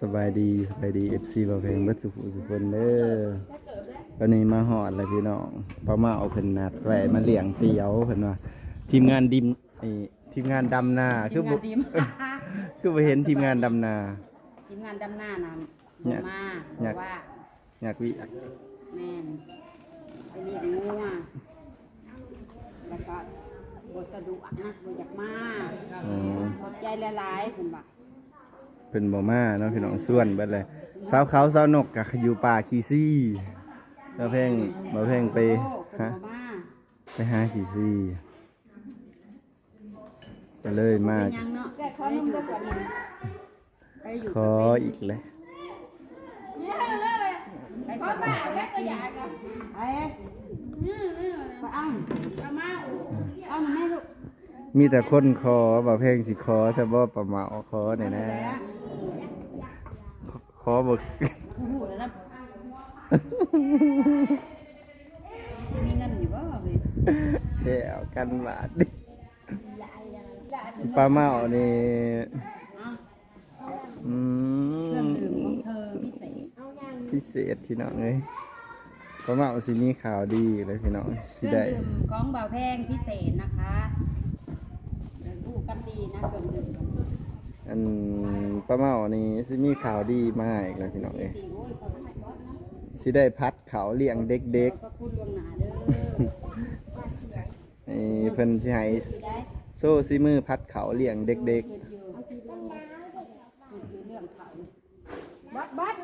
สบายดีสบายดี FC บ่าวเพลงเบิดสุขสุขคนเด้อตอนนี้มาฮอดแล้วพี่น้องเพราะมาเอาเพิ่นนัดไว้มาเลี้ยงเตี๋ยวเพิ่นว่าทีมงานดิมไอ้ทีมงานดำนาคือทีมบ่งานดีมคือบ่เห็นทีมงานดำนา ทีมงานดำหน้านะเนี่ยมาอบยาอกกว่าอยากวิ แม่นไปเลี้ยงงัวแล้วก็บสะดวกนะบ่อยากมาอ๋อขอบใจหลายๆเพิ่นว่า เพิ่นบ่มาเนาะพี่น้องส่วนเบิดเลยสาวเขาสาวนกก็อยู่ป่าขี้ซี่บ่าเพลงบ่าเพลงไปฮะไปหาขี้ซี่ก็เลยมากขออีกเลยไปสบายแล้วก็อย่ากกันไปไปเอาเอามาเอาหน่อยแม่ลูก มีแต่คนคอบ่เพลงสิคอซะบ่ประมาคอเนี่ยนะคอบ่มีเงินอยู่บ่เว้ยแก้วกันบาดดิปลาเมานี่อืมพิเศษพี่น้องเอ้ยปลาเมาสิมีข่าวดีเลยพี่น้องสิได้ของเบาแพงพิเศษนะคะ กันดีนะเครื่องดื่มอันปลาเมานี่สิมีข่าวดีมาอีกแล้วพี่น้องเอ้ยดีโอ้ยขอบคุณก่อนนะสิได้พัดเขาเลี้ยงเด็กขอบคุณล่วงหน้าเด้อๆไอ้เพิ่นสิให้สิได้โซ่ซิมือพัดเขาเลี้ยงเด็กเฮ็ดอยู่เฮ็ดอยู่เรื่องเขาบัดบัด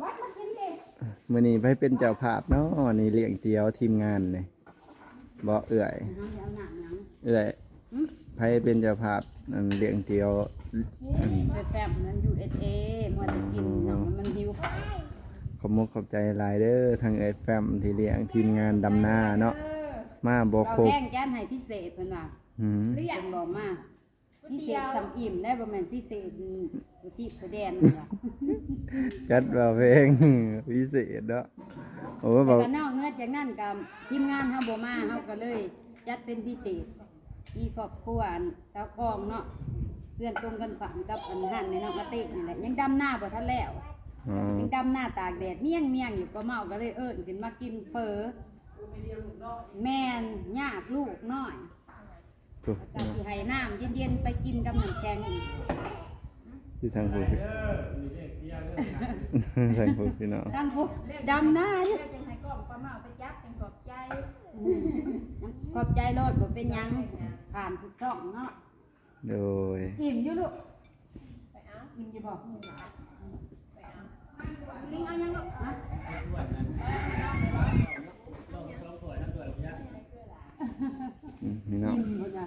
บัดมากินดิๆมื้อนี้ไปเป็นเจ้าภาพเนาะนี่เลี้ยงเตียวทีมงานนี่บ่เอื้อย เอาเดี๋ยวเอาหนังหนังเอื้อย หึ ไผเป็นเจ้าภาพอันเลี้ยงเตียวอันไปแฟบนั้น USA มัวแต่กินหนังมันหิวข้าวขอบมุกขอบใจหลายเด้อทางเอ็ดแฟมที่เลี้ยงทีมงานดำนาเนาะมาบ่เราครบแจ้งแจ้นให้พิเศษเพิ่นว่าหืมเพิ่นบอกมาพิเศษสำอิ่มได้บ่แม่นพิเศษอยู่ที่ประแดนเพิ่นว่าจัดว่าเพลง พิเศษเนาะโอ้บแต่อก ก็นอกเหนือจากนั้นก็ทีมงานเฮาบ่มาเฮาก็เลย จัดเป็นพิเศษ มีครอบครัวอันสาวกองเนาะเพื่อนตรงกันฝันกับอันหันในน้องกระติกนี่แหละยังดำหน้าบ่ทันแล้วอ๋อยังดำหน้าตากแดดเมี่ยงเมี่ยงอยู่ก็เมาก็เลยเอิ้นขึ้นมากินเฟอแม่นยากลูกน้อยถูกก็สิให้น้ำเย็นๆไปกินกับน้ำแข็งอีกที่ทางผู้ทางผู้พี่น้อง ตั้งพวกดำหน้าอยู่จังให้กล้องปลาเมาไปจับเป็นขอบใจ ขอบใจโลดบ่เป็นหยังผ่านทุกซ่องเนาะโดย อิ่มอยู่ลูกอิ่มอยู่บ่ลิงเอายังลูกฮะอืมพี่น้องอิ่มพุ่นน่ะ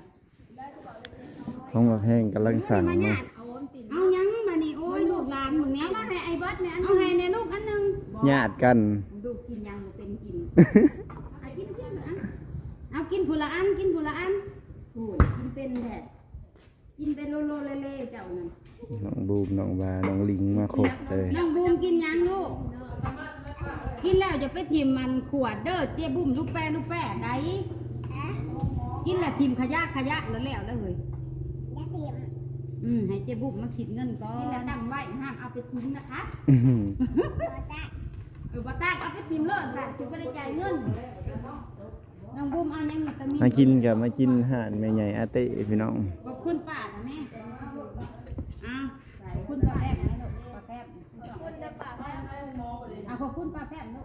ของมาแพงกำลังสั่งเนาะเอายังมานี่โอ้ยลูกหลานมึงเนี้ยมาให้ไอ้เบิดเนี่ยเอาให้ในลูกอันหนึงญาติกัน ดูกินยังบ่เป็นกินเอากินเพื่อนอะเอากิ นผุละอันกินผุละอันโอ้ยกินเป็นแท้กินเป็นโลโลเลเล่เจ้านั่นน้องบูมน้องบาน้องลิงมาครบเลยน้องบูมกินยังลูก กินแล้วจะไปทิมมันขวดเด้อเจ๊บุ้มลูกแป้ลูกแป้ได้กินแล้วทิมขยะขยะแล้วแล้วแล้วเฮ้ยอืมให้เจ๊บุ้มมาคิดเงินก่อนี่แหละนตั้งไว้ห้ามเอาไปทิ้งนะคะอื้อหือเออบ่ตั้งเอาไปทิ้งเลิศสัตว์สิบ่ได้จ่ายเงิน น้องบูมเอายังวิตามินมากินกับมากินห่านแม่ใหญ่อาเต้พี่น้องขอบคุณป้านะแม่อ้าวขอบคุณป้าแพบไหมลูกป้าแพบคุณจะปากให้เอาขอบคุณป้าแพบลูก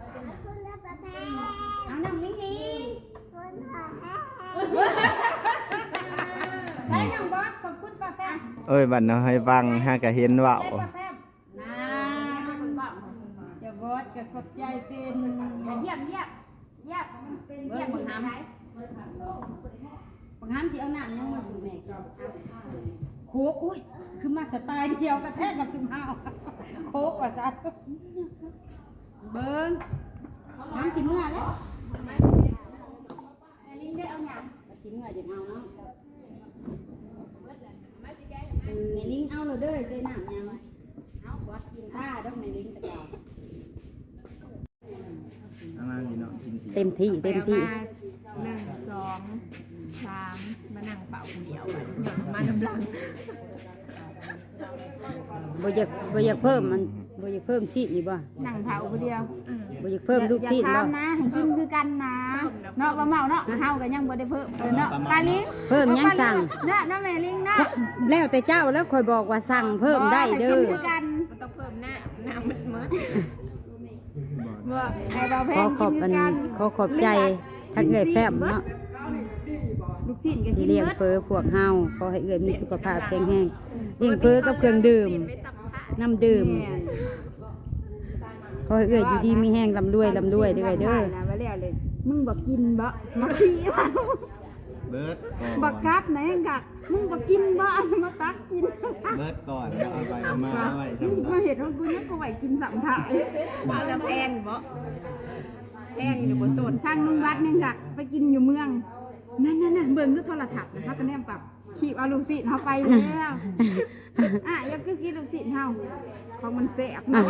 เอาน้ำลิงลิงใช้น้องบอสขอบคุณป้าแพบเอ้ยบัดเนาะให้ฟังหากะเห็นเว่าใช้ป้าแพบนะจะบอสจะขอบใจเป็นเยี่ยมเยี่ยมเยี่ยม เป็นเยี่ยมที่ไหนบางครั้งที่เอาหน้ำยังมาสู่แม่กินโคกอุ้ย คือมาสไตล์เดียวกระแทกกับสุภาพโคกว่าซะเบิ้งน้ำสิเมื่อแล้วลิงได้เอาหยังสิเมื่อจะเอาเนาะเออในลิงเอาเลยเด้อได้หน้ำยังเอาบอสกินข้าดอกในลิงตะเกา เต็มที่เต็มที่หนึ่งสองสามมานั่งเป่าคนเดียวอะหย่อนมาน้ำลังบ่อยากบ่อยากเพิ่มมันบ่อยากเพิ่มซีดนี่บ่นั่งเผาคนเดียวบ่อยากเพิ่มลูกซีดอย่าบ่ ทำนะให้กินคือกันนะเนาะบ่เมาเนาะเฮาก็ยังบ่ได้เพิ่มเออเนาะปลาลิงเพิ่มยังสั่ง เนาะเนาะแม่ลิงเนาะแล้วแต่เจ้าแล้วคอยบอกว่าสั่งเพิ่มได้เด้อให้กินคือกันต้องเพิ่มหน้าหน้ามันมดบ่ให้เราแพ ของขอบกิอันนคือกันขอขอบใจทั้งเอื้อยแฟมเนาะลูกชิ้นก็กิที่นเลี้ยงเบิดเฟอพวกเฮาขอให้เอื้อยมีสุขภาพแข็งแรงเลี้ยงเฟอกับเครื่องดื่มน้ำดื่มแม่นขอให้เอื้อยอยู่ดีมีแห้งลำรวยลำรวยเด้อเด้อนะว่าแล้วเลยมึงบ่กินบ่มาขี้ว่าเบิร์ดบักกับไหนกักมึงบ่กินบ่มาตักกินเบิร์ดก่อนแล้วเอาไปเอามาเอาไว้มึงทำมาเห็นว่ากูเนี่ยกูไหวกินสัมผัสมาแล้วแพงบ่แพงอยู่บ่สนทางมึงวัดเนี่ยกักไปกินอยู่เมือง นั่นนั่นนั่นเบิ่งด้วยโทรทัศน์นะคะก็แนมปรับขีบเอาลูกศิษย์เขาไปแล้วอะอยังคือกินลูกศิษย์เฮาของมันแสบเนาะ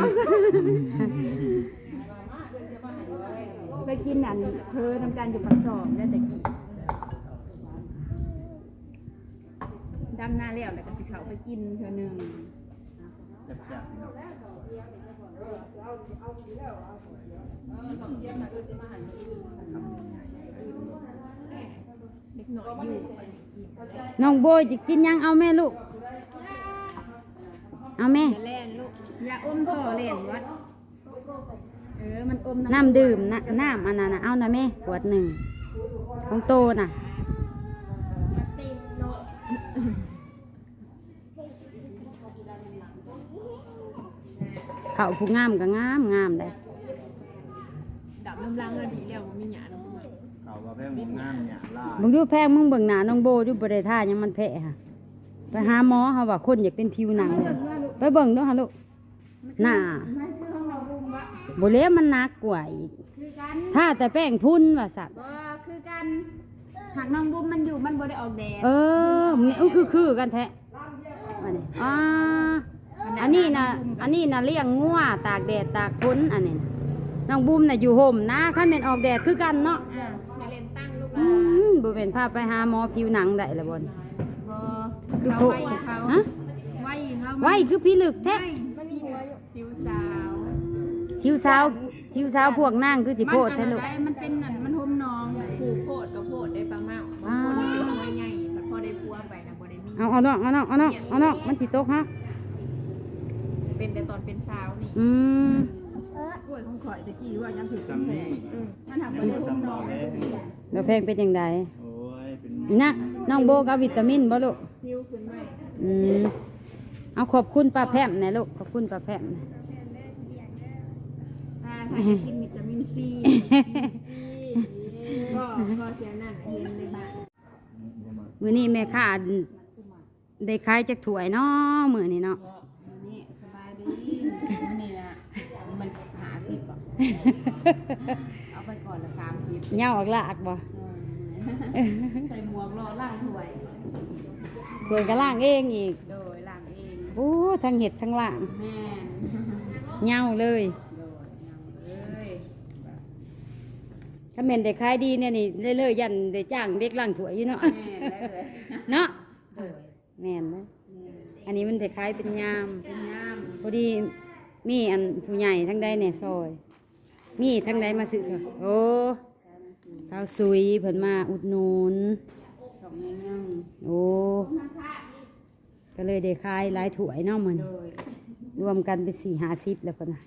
ไปกินอันเธอนำกันอยู่ปักซองได้แต่กี้ ดำหน้าแล้วแล้วก็สิเขาไปกินเธอหนึ่งน้องโบจะกินยังเอาแม่ลูก เอาแม่ แล่นลูกอย่าอมท่อเล่นวัดเออมันอมน้ำดื่มนะน้ำอันนั้นนะเอานะแม่ขวดหนึ่งของโตน่ะ เขาผู้งามก็งามงามได้ดับน้ำลังอะดีแล้วบ่มีหยาน้ำมันเขาว่าแพงมุมงามเนี่ยล่ามึงดูแพงมึงเบิ่งหน้าน้องโบดูบริท่ายังมันแพ้ค่ะไปหาหมอเขาว่าคนอยากเป็นผิวหนังเลยไปเบิ่งดูฮะลูกหน้าไม่คือของเราบุ้มวะบริมันหนักกว่าอีกคือกันถ้าแต่แป้งพุ่นว่าสัตว์บ่คือกันหากน้องบุ้มมันอยู่มันบ่ได้ออกแดดเออมันนี่คือคือกันแท้อันนี้อ่า อันนี้นะอันนี้นะเลี้ยงงัวตากแดดตากฝนอันนี้น่ะน้องบุ้มน่ะอยู่ห่มนะขั้นเป็นออกแดดคือกันเนาะอ่าไปเล่นตั้งลูกอืมบ่เป็นพาไปหาหมอผิวหนังได้ละบนบ่คือเขาโพไว้เขาฮะไว้เขาไว้คือพี่ลึกแท้มันมีหัวอยู่สิวสาวชิวสาวชิวสาวพวกนางคือสิโพดมัแท้นลูกอะไรมันเป็นนั่นมันห่มนองผูกโพดก็โพดได้ปลาเมาบางคนเป็นหัวใหญ่แต่พอได้พัวไปนะบ่ได้มีเอาเอาน้องเอาน้องเอาน้องเอาน้องมันสิตกฮะ เป็นแต่ตอนเป็นสาวนี่อืมกล้วยของข่อยตะกี้ว่ายังผิดจำนี่มันทำบ่ได้ห่มนองแล้วแล้วแพงเป็นจังไดโอ้ยเป็นนี่นะน้องโบกเอาวิตามินบ่ลูกซิวขึ้นไว้อืมเอาขอบคุณป้าแพมนะลูกขอบคุณป้าแพมนะอ่าถ้าจะกินวิตามินซีก็ก็เสียนั่นเห็นในบ้านมื้อนี้แม่ค้าได้ขายจักถ้วยเนาะมื้อนี้เนาะ นี่สบายดีนี่นะมันหาสิบอะ เอาไปก่อนละสามสิบเหย้าออกลากบ่ใส่หมวกรอล่างถ้วยถ้วยก็ล้างเองอีก โดยล่างเองโอ้ทั้งเห็ดทั้งล้างแม่เหย้าเลยโดยยังเอ้ยถ้าแม่นได้ขายดีเนี่ยนี่เรื่อยๆยันได้จ้างเด็กล้างถ้วยอยู่เนาะแม่ได้เลยเนาะโดยแม่นนะอันนี้มันได้ขายเป็นยามเป็นงามพอดีมีอันผู้ใหญ่ทั้งใดเนี่ยซอย มีทั้งใดมาซื้อซอยโอ้สาวสุยเพิ่นมาอุดหนุนสองยังโอ้ก็เลยได้ขายหลายถ้วยเนาะมัน รวมกันเป็นสี่ห้าสิบแล้วคนน่ะ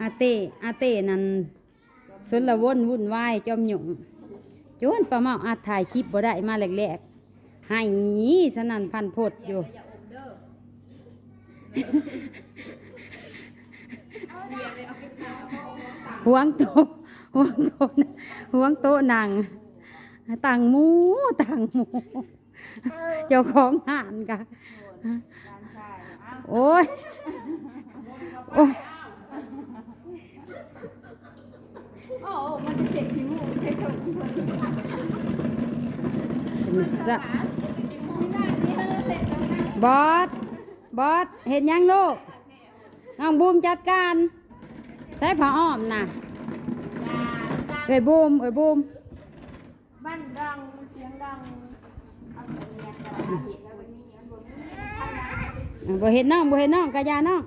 อาเตอาเตนั่นสนละวนวุ่นวายจอมหยุ่งจนประมาอาถ่ายคลิปบ่ได้มาแรกๆ ให้สนั่นพันพดอยู่หวงโตหวงโตหวงโตนางต่างหมูต่างหมู เจ้าของหานกะโอ้ยโอ้ย โอ้มันจะเจ็บผิวใช่ถูก เป็น สะบอสบอสเห็นยังลูกน้องบูมจัดการ ใช้ผ้าอ้อมน่ะเอ้ยบูมเอ้ยบูมบ้านดังเสียงดังบ่เห็นน้องบ่เห็นน้องกะยาน้อง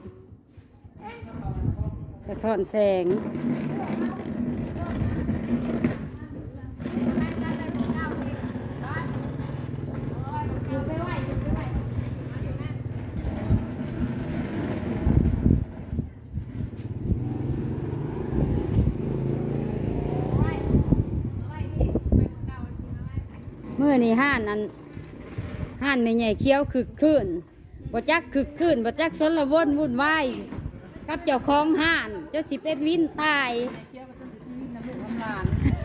สะท้อนแสง มื่อนี่ห้านนั้นห้านไม่ใหญ่เคี้ยวคึกคืนบ่จักคึกคืนบ่จักสนละวนวุ่นวายกับเจ้าของห้านเจ้าสิเป็นวินตายเที่ยวไปจนถึงที่น้ำลูกน้ำลาน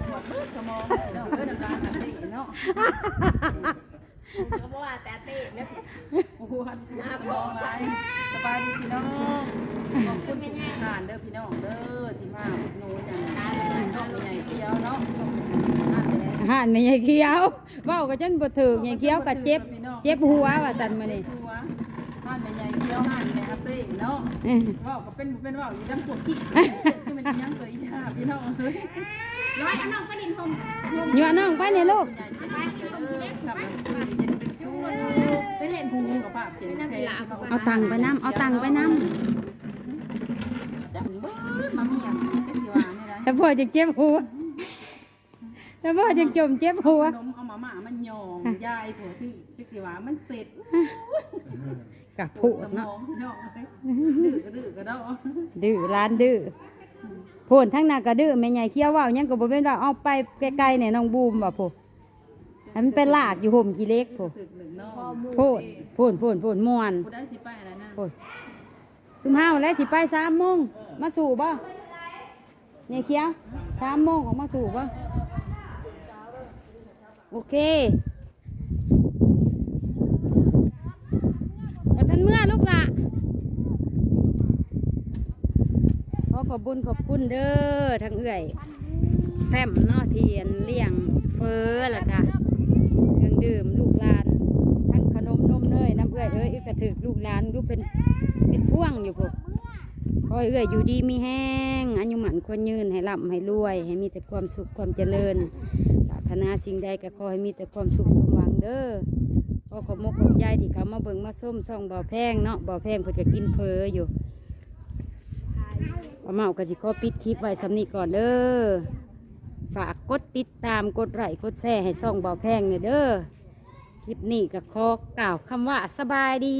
หมดสมองเนาะเออน้ำลานนั่นสิเนาะก็ว่าแต่เต้เนี่ยโอ้โหน้าพองไรสบายดีพี่น้องขอบคุณทุกท่านเด้อพี่น้องเด้อที่มาอุดหนูอย่างนั้นน้องเป็นใหญ่เที่ยวเนาะอ่าเป็นไงห้านไม่ใหญ่เคี้ยว เว้าก็จนบ่ถึกใหญ่เคี้ยวก็เจ็บ เจ็บหัวว่าซั่นมื้อนี้ตัวห้านเป็นใหญ่เที่ยวห้านเป็นอาเต้เนาะเอ้ยว่าวก็เป็นเป็นว่าวอยู่ดังพวกขี้ที่มันยังตัวอีห่าพี่น้องเฮ้ยร้อยอันน้องก็ดินพมยั่วน้องไปนี่ลูกใหญ่เจ็ดเด้อครับเย็นเป็นชู้ไปเล่นหูกับป้าเพียงแค่เอาตังค์ไปนํเอาตังค์ไปนํจังเบิดมาเมียงเป็นสิว่านี่ได้เฉพาะจังเจ็บหัว เฉพาะจังจมเจ็บหัวนมเอามาม่ามันยองยายผัวที่เป็นสิว่ามันเสร็จกับผู้สมเนาะองยองดื้อก็ดื้อก็ดอดื้อร้านดื้อโพนทั้งหน้าก็ดื้อแม่ใหญ่เคี้ยวเว่าหยังก็บ่เป็นว่าเอาไปไกลๆเนี่ยน้องบูมว่าโพให้มันไปลากอยู่ห่มกี่เล็กโพตึกหนึ่งนอโพนโพนโพนโพนม่วนผู้ได้สิไปอะไรนะโพนซุมห้าวแล้วสิไปสามโมงมาสู่บ่ใหญ่เคี้ยวสามโมงออกมาสู่บ่ โอเคบ่ทันเมื่อลูกละขอขอบุญขอบคุณเด้อทั้งเอื่อยแฟมเนาะเทียนเลี้ยงเฟอแล้วก็เครื่องดื่มลูกหลาน ทั้งขนมนมเนยน้ำเอื่อยเอ้ยกระถึกลูกหลานลูกเป็นเป็นพ่วงอยู่พวก ขอเอื่อยอยู่ดีมีแห้งอายุหมันควรยืนให้ร่ำให้รวย ให้มีแต่ความสุขความเจริญปรารถนาสิ่งใดก็ขอให้มีแต่ความสุขสมหวังเด้อขอขอบมกขอบใจที่เขามาเบิ่งมาส้มซ่องบ่อแพงเนาะบ่อแพงเพิ่นจะกินเฟออยู่ป้าเมาก็สิขอปิดคลิปไว้สำนีก่อนเด้อฝากกดติดตามกดไลค์กดแชร์ให้ซ่องเบาแพงเนี่ยเด้อคลิปนี้ก็ขอกล่าวคำว่าสบายดี